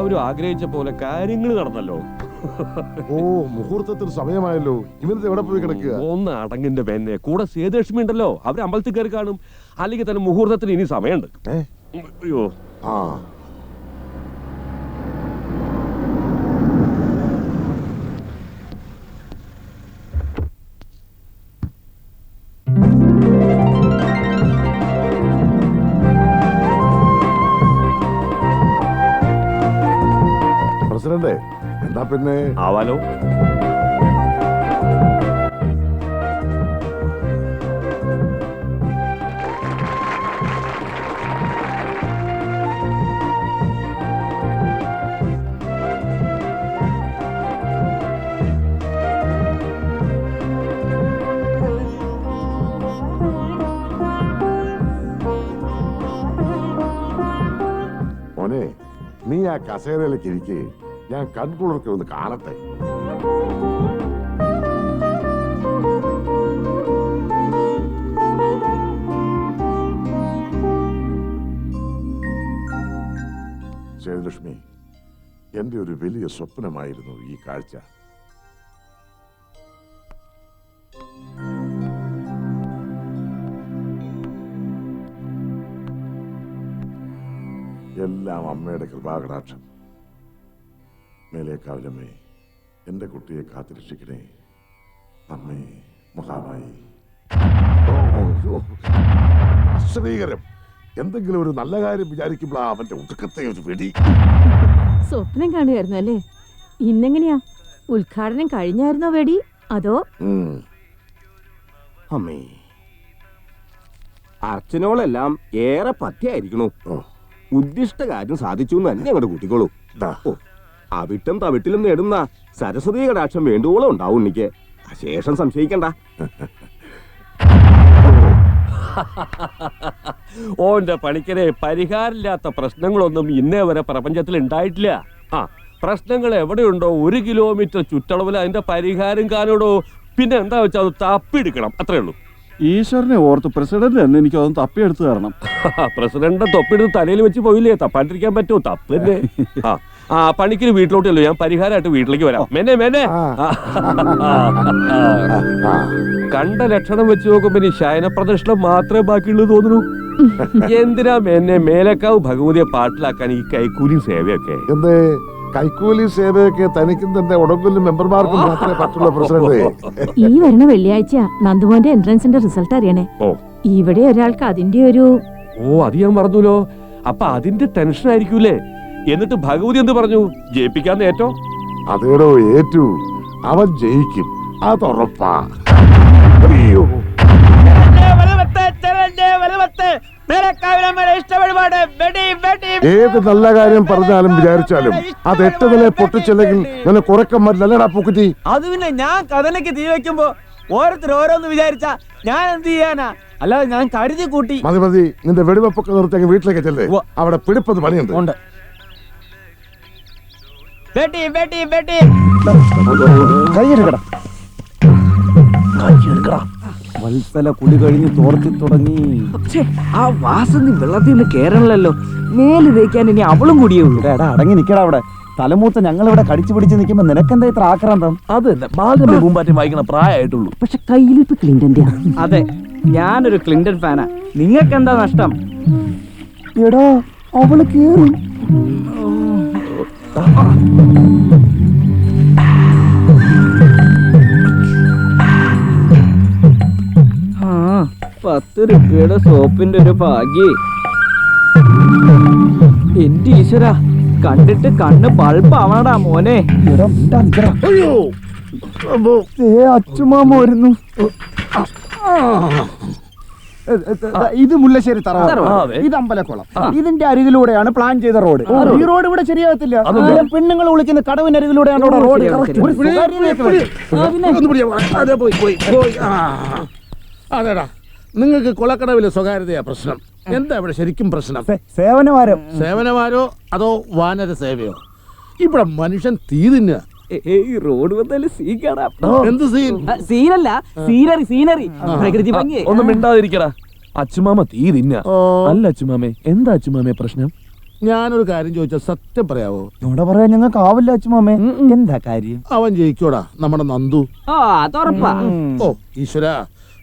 എല്ലാവരും ആഗ്രഹിച്ച പോലെ കാര്യങ്ങൾ നടന്നല്ലോ. ഓ മുഹൂർത്തത്തിൽ സമയമായല്ലോ. ഇവനത് എവിടെ പോയി കിടക്കുക? ഒന്ന് അടങ്ങിന്റെ പെന്നെ. കൂടെ സേതുലക്ഷ്മി ഉണ്ടല്ലോ. അവർ അമ്പലത്തിൽ കയറി കാണും. അല്ലെങ്കിൽ തന്നെ മുഹൂർത്തത്തിന് ഇനി സമയമുണ്ട്? അയ്യോ. ആ. പിന്നെ? ആവാലോ. മോനെ നീ ആ കസേരയിലേക്ക് ഇരിക്കെ. ഞാൻ കൺകുളിർക്കും ഒന്ന് കാണട്ടെ. ജയലക്ഷ്മി എന്റെ ഒരു വലിയ സ്വപ്നമായിരുന്നു ഈ കാഴ്ച. എല്ലാം അമ്മയുടെ കൃപാകടാക്ഷം. മേലേക്കാവിലമ്മേ എന്റെ കുട്ടിയെ കാത്തിരക്ഷിക്കണേ. അമ്മേ മഹാമായി അശ്രീകരം എന്തെങ്കിലും ഒരു നല്ല കാര്യം വിചാരിക്കുമ്പോഴാ അവന്റെ ഉടുക്കത്തെ ഒരു വെടി. സ്വപ്നം കാണുകയായിരുന്നു അല്ലേ? ഇന്നെങ്ങനെയാ? ഉദ്ഘാടനം കഴിഞ്ഞായിരുന്നോ വെടി? അതോ. അമ്മേ. അർച്ചനോളെല്ലാം ഏറെ പഥ്യായിരിക്കണു. ഉദ്ദിഷ്ട കാര്യം സാധിച്ചു എന്ന് തന്നെ അങ്ങോട്ട് കൂട്ടിക്കോളൂ. ഓ. അവിട്ടം തവിട്ടിലും നേടുന്ന സരസ്വതി കടാക്ഷം വേണ്ടുവോളം ഉണ്ടാവും ഉണ്ണിക്ക് ശേഷം സംശയിക്കണ്ട. ഓന്റെ പണിക്കരെ പരിഹാരമില്ലാത്ത പ്രശ്നങ്ങളൊന്നും ഇന്നേ വരെ പ്രപഞ്ചത്തിൽ ഉണ്ടായിട്ടില്ല. ആ പ്രശ്നങ്ങൾ എവിടെയുണ്ടോ ഒരു കിലോമീറ്റർ ചുറ്റളവിൽ അതിന്റെ പരിഹാരം കാണുടോ പിന്നെ എന്താ വെച്ചാൽ അത് തപ്പിയെടുക്കണം. അത്രേ ഉള്ളൂ. ഈശ്വരനെ ഓർത്ത് പ്രസിഡന്റ് തന്നെ എനിക്ക് അതൊന്ന് തപ്പിയെടുത്ത് തരണം. പ്രസിഡന്റ് തൊപ്പിയെടുത്ത് തലയിൽ വെച്ച് പോയില്ലേ? തപ്പാണ്ടിരിക്കാൻ പറ്റുമോ? തപ്പ് തന്നെ. ആ ആ പണിക്കിന് വീട്ടിലോട്ടല്ലോ ഞാൻ പരിഹാരമായിട്ട് വീട്ടിലേക്ക് വരാം. മെന്നെ മെന്നെ. കണ്ട ലക്ഷണം വെച്ച് നോക്കുമ്പോ ഇനി ശയന പ്രദർശനം മാത്രമേ ബാക്കിയുള്ളൂ തോന്നുന്നു. എന്തിനാ എന്നെ മേലക്കാവ് ഭഗവതിയെ പാട്ടിലാക്കാൻ ഈ കൈക്കൂലി സേവയൊക്കെ? എന്ത്? കൈക്കൂലി സേവയൊക്കെ തനിക്കും തന്നെ ഉടമ്പിലും മെമ്പർമാർക്കും മാത്രമേ പറ്റുള്ള പ്രസിഡന്റ്. ഈ വരുന്ന വെള്ളിയാഴ്ച നന്ദുമോന്റെ എൻട്രൻസിന്റെ റിസൾട്ട് അറിയണേ. ഓ. ഇവിടെ ഒരാൾക്ക് അതിന്റെ ഒരു ഓ അത് ഞാൻ പറഞ്ഞുല്ലോ അപ്പൊ അതിന്റെ ടെൻഷൻ ആയിരിക്കൂലേ എന്നിട്ട് ഭഗവതി എന്ത് പറഞ്ഞു? ജയിപ്പിക്കാന്ന് ഏറ്റോ? അതേടോ ഏറ്റു. അവൻ ജയിക്കും. അതുറപ്പാ. ഏത് നല്ല കാര്യം പറഞ്ഞാലും വിചാരിച്ചാലും അത് എട്ട് നില പൊട്ടിച്ചില്ലെങ്കിൽ നിന്നെ കുറക്കം നല്ലടാ പൂക്കുറ്റി. അത് പിന്നെ ഞാൻ കഥനക്ക് തീ വെക്കുമ്പോ ഓരോരുത്തർ ഓരോന്ന് വിചാരിച്ച ഞാൻ എന്ത് ചെയ്യാനാ? അല്ലാതെ ഞാൻ കരുതി കൂട്ടി മതി മതി. നിന്റെ വെടിവെപ്പൊക്കെ നിർത്തി വീട്ടിലേക്ക് ചെല്ലേ. അവിടെ പിടിപ്പത് പണിയുണ്ട്. ഉണ്ട്. വെട്ടി വത്സല കുളി കഴിഞ്ഞ് തോർത്തി തുടങ്ങി. ആ വാസന്തി വെള്ളത്തിൽ നിന്ന് കേറണല്ലോ. മേൽ തേക്കാൻ ഇനി അവളും കൂടിയേ ഉള്ളൂ. എടാ അടങ്ങി നിക്കടാ അവിടെ. തലമൂത്ത ഞങ്ങൾ ഇവിടെ കടിച്ചു പിടിച്ച് നിൽക്കുമ്പോ നിനക്കെന്താ ഇത്ര ആക്രാന്തം? അത് തന്നെ ബാലന്റെ പൂമ്പാറ്റം വായിക്കണ പ്രായമായിട്ടുള്ളൂ. പക്ഷെ കയ്യിലിപ്പ് ക്ലിന്റന്റെ അതെ ഞാനൊരു ക്ലിന്റൺ ഫാനാ. നിങ്ങൾക്ക് എന്താ നഷ്ടം? എടാ അവൾ കേറി. പത്ത് രൂപയുടെ സോപ്പിന്റെ ഒരു ഭാഗ്യ. എന്റെ ഈശ്വര കണ്ടിട്ട് കണ്ണ് പൾപ്പാവണടാ മോനെ. ഇത് മുല്ലശ്ശേരി തറ തറവാട്. ഇത് അമ്പലക്കുളം. ഇതിന്റെ അരികിലൂടെയാണ് പ്ലാൻ ചെയ്ത റോഡ്. ഈ റോഡ് ഇവിടെ ശരിയാകത്തില്ല. പെണ്ണുങ്ങൾ വിളിക്കുന്ന കടവിനരികിലൂടെയാണ് ഇവിടെ റോഡ് ഒരു പോയി പോയി അതെടാ. നിങ്ങൾക്ക് കുളക്കടവിലെ സ്വകാര്യതയാ പ്രശ്നം. എന്താ ഇവിടെ ശരിക്കും പ്രശ്നം? സേവനമാരോ സേവനമാരോ അതോ വാനര സേവയോ? ഇവിടെ മനുഷ്യൻ തീ തിന്നുക ഈ റോഡ് വന്നാലും സീ കാണാം. എന്ത് സീൻ? സീനല്ല scenery scenery. പ്രകൃതി ഭംഗി. ഒന്നും മിണ്ടാതിരിക്കടാ. അച്ചുമാമ തീ തിന്ന അല്ല അച്ചുമാമേ എന്താ അച്ചുമാമേ പ്രശ്നം? ഞാനൊരു കാര്യം ചോദിച്ചാൽ സത്യം പറയാവോ? ഇവിടെ പറയാൻ ഞങ്ങൾക്ക് ആവില്ല അച്ഛമാമേ എന്താ കാര്യം? അവൻ ജയിക്കോടാ നമ്മുടെ നന്ദു. അതുറപ്പാ ഓ ഈശ്വര.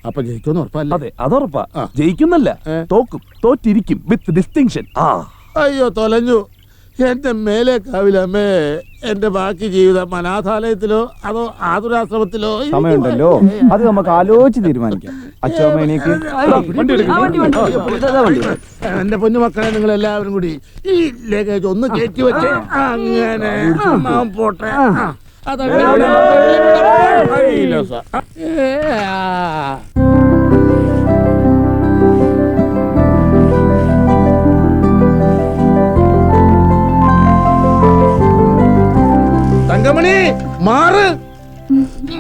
അപ്പൊ ജയിക്കുമെന്ന് ഉറപ്പല്ല? അതെ അതുറപ്പാ ആ. ജയിക്കുന്നല്ല ഏ? തോക്കും തോറ്റിരിക്കും വിത്ത് ഡിസ്റ്റിങ്ഷൻ ആ. അയ്യോ തൊലഞ്ഞു. എന്റെ മേലെ കാവിലമ്മേ എന്റെ ബാക്കി ജീവിതം അനാഥാലയത്തിലോ അതോ ആതുരാശ്രമത്തിലോ സമയമുണ്ടല്ലോ. അത് നമുക്ക് ആലോചിച്ച് തീരുമാനിക്കാം. എന്റെ പൊന്നു എന്റെ പൊന്നുമക്കളെ നിങ്ങൾ എല്ലാവരും കൂടി ഈ ലഗേജ് ഒന്ന് കയറ്റി വെച്ച് അങ്ങനെ നാം പോട്ടെ. ആ, തങ്കമണി മാറ്.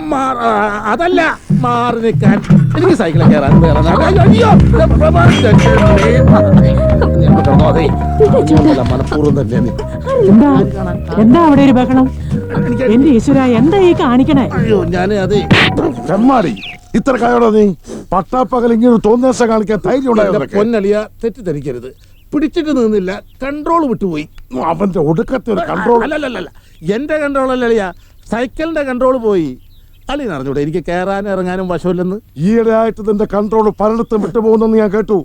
മാറ് അതല്ല മാറി നിൽക്കാൻ. എനിക്ക് സൈക്കിളിൽ കയറാൻ വേറെ നാ- അയ്യോ, കിടന്നോ, അതേ. മനഃപൂർവം തന്നെ എന്താ? എന്താ അവിടെ ഒരു ബഹളം? എന്റെ ഈശ്വര എന്താ ഈ കാണിക്കണേ? അയ്യോ ഞാൻ അതെ. ചെമ്മാടി ഇത്ര കായോടെ നീ? പട്ടാപ്പകൽ ഇങ്ങനെ തോന്നിയാസ കാണിക്കാൻ ധൈര്യം ഉണ്ടായോ എന്റെ നിനക്ക്? പൊന്നളിയ തെറ്റിദ്ധരിക്കരുത്. പിടിച്ചിട്ട് നിന്നില്ല കൺട്രോൾ വിട്ടുപോയി. അവന്റെ ഒടുക്കത്തെ ഒരു കൺട്രോൾ അല്ലല്ലല്ല എന്റെ കൺട്രോൾ അല്ല അളിയ. സൈക്കിളിന്റെ കൺട്രോൾ പോയി. അളിയൻ അറിഞ്ഞൂടെ എനിക്ക് കയറാനും ഇറങ്ങാനും വശമില്ലെന്ന്. ഈയിടെ ആയിട്ട് നിന്റെ കൺട്രോൾ പലയിടത്തും വിട്ടുപോകുന്നെന്ന് ഞാൻ കേട്ടു.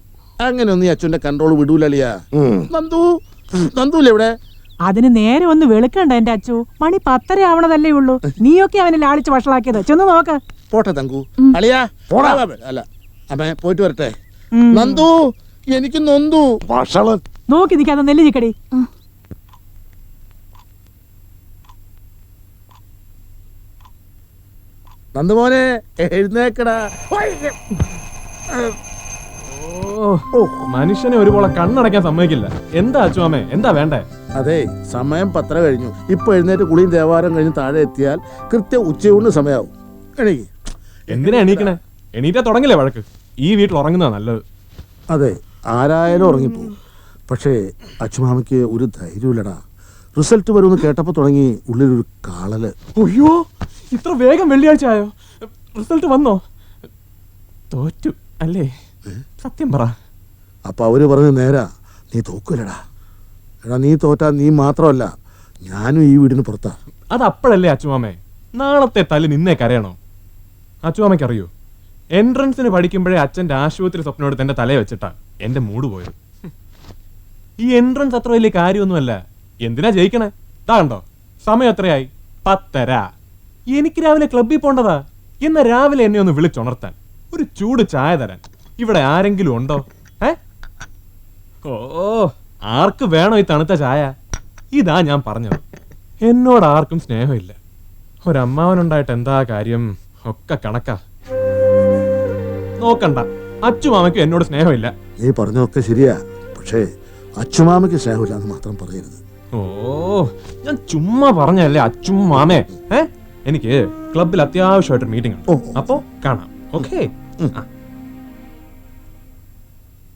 അങ്ങനെയൊന്നും ഈ അച്ഛന്റെ കൺട്രോൾ വിടൂലിയ അളിയ നന്ദു നന്ദുല്ലേ ഇവിടെ? അതിന് നേരെ ഒന്ന് വെളുക്കണ്ട എന്റെ അച്ചു. മണി പത്തര ആവണതല്ലേ ഉള്ളൂ. നീയൊക്കെ അവനെ ലാളിച്ച് വഷളാക്കിയത്. ചെന്ന് നോക്ക്. പോട്ടെ തങ്കു. അളിയ പോടാ. അല്ല അമ്മ പോയിട്ട് വരട്ടെ. നന്ദു എനിക്ക് നൊന്തു. നോക്കി നിൽക്കാതെ നെല്ല് ചിക്കടി. നന്ദുമോനെ എഴുന്നേക്കടാ. മനുഷ്യനെ ഒരുപോലെ കണ്ണടയ്ക്കാൻ സമ്മതിക്കില്ല. എന്താ അച്ചുമാമേ എന്താ വേണ്ടേ? അതെ സമയം പത്ര കഴിഞ്ഞു. ഇപ്പൊ എഴുന്നേറ്റ് കുളിയും ദേവാലയം കഴിഞ്ഞ് താഴെ എത്തിയാൽ കൃത്യം ഉച്ചയൂണ് സമയാവും. എണീക്ക്. എന്തിനാ എണീക്കണേ? എണീറ്റാ തുടങ്ങില്ലേ വഴക്ക്? ഈ വീട്ടിൽ ഉറങ്ങുന്നതാ നല്ലത്. അതെ ആരായാലും ഉറങ്ങിപ്പോവും. പക്ഷേ അച്ചുമാമയ്ക്ക് ഒരു ധൈര്യമില്ലടാ റിസൾട്ട് വരുമെന്ന് കേട്ടപ്പോൾ തുടങ്ങി ഉള്ളിലൊരു കാളൽ. അയ്യോ ഇത്ര വേഗം വെള്ളിയാഴ്ച ആയോ? റിസൾട്ട് വന്നോ? തോറ്റു അല്ലേ? സത്യം പറ. അപ്പൊ അവർ പറഞ്ഞു നേരാ നീ തോക്കൂലടാ. എടാ നീ തോറ്റാ നീ മാത്രമല്ല ഞാനും ഈ വീടിന് പുറത്താ. അത് അപ്പോഴല്ലേ അച്ചുമാമേ നാളത്തെ തല്ലി നിന്നേ കരയണോ അച്ചുമാമയ്ക്ക് അറിയോ? എൻട്രൻസിന് പഠിക്കുമ്പോഴേ അച്ഛന്റെ ആശുപത്രി സ്വപ്നോട് എന്റെ തലയെ വെച്ചിട്ടാ എന്റെ മൂഡ് പോയത്. ഈ എൻട്രൻസ് അത്ര വലിയ കാര്യമൊന്നുമല്ല. എന്തിനാ ജയിക്കണേ? താണ്ടോ സമയം എത്രയായി? പത്തര. എനിക്ക് രാവിലെ ക്ലബ്ബിൽ പോണ്ടതാ. ഇന്ന് രാവിലെ എന്നെ ഒന്ന് വിളിച്ചുണർത്താൻ. ഒരു ചൂട് ചായ തരാൻ. ഇവിടെ ആരെങ്കിലും ഉണ്ടോ? ഏ? ഓ ആർക്ക് വേണോ ഈ തണുത്ത ചായ? ഇതാ ഞാൻ പറഞ്ഞത്. എന്നോട് ആർക്കും സ്നേഹമില്ല. ഒരമ്മാവനുണ്ടായിട്ട് എന്താ കാര്യം? ഒക്കെ കണക്കാ. നോക്കണ്ട. അച്ചുമാമയ്ക്കും എന്നോട് സ്നേഹമില്ല. നീ പറഞ്ഞതൊക്കെ ശരിയാ. പക്ഷേ അച്ചുമാമയ്ക്ക് സ്നേഹമില്ല എന്ന് മാത്രം പറയരുത്. ഓ ഞാൻ ചുമ്മാ പറഞ്ഞല്ലേ അച്ചുമാമേ ഏ? എനിക്ക് ക്ലബിൽ അത്യാവശ്യമായിട്ട് മീറ്റിംഗ് ഉണ്ട്. ഓ. അപ്പോ കാണാം. ഓക്കേ. ആ.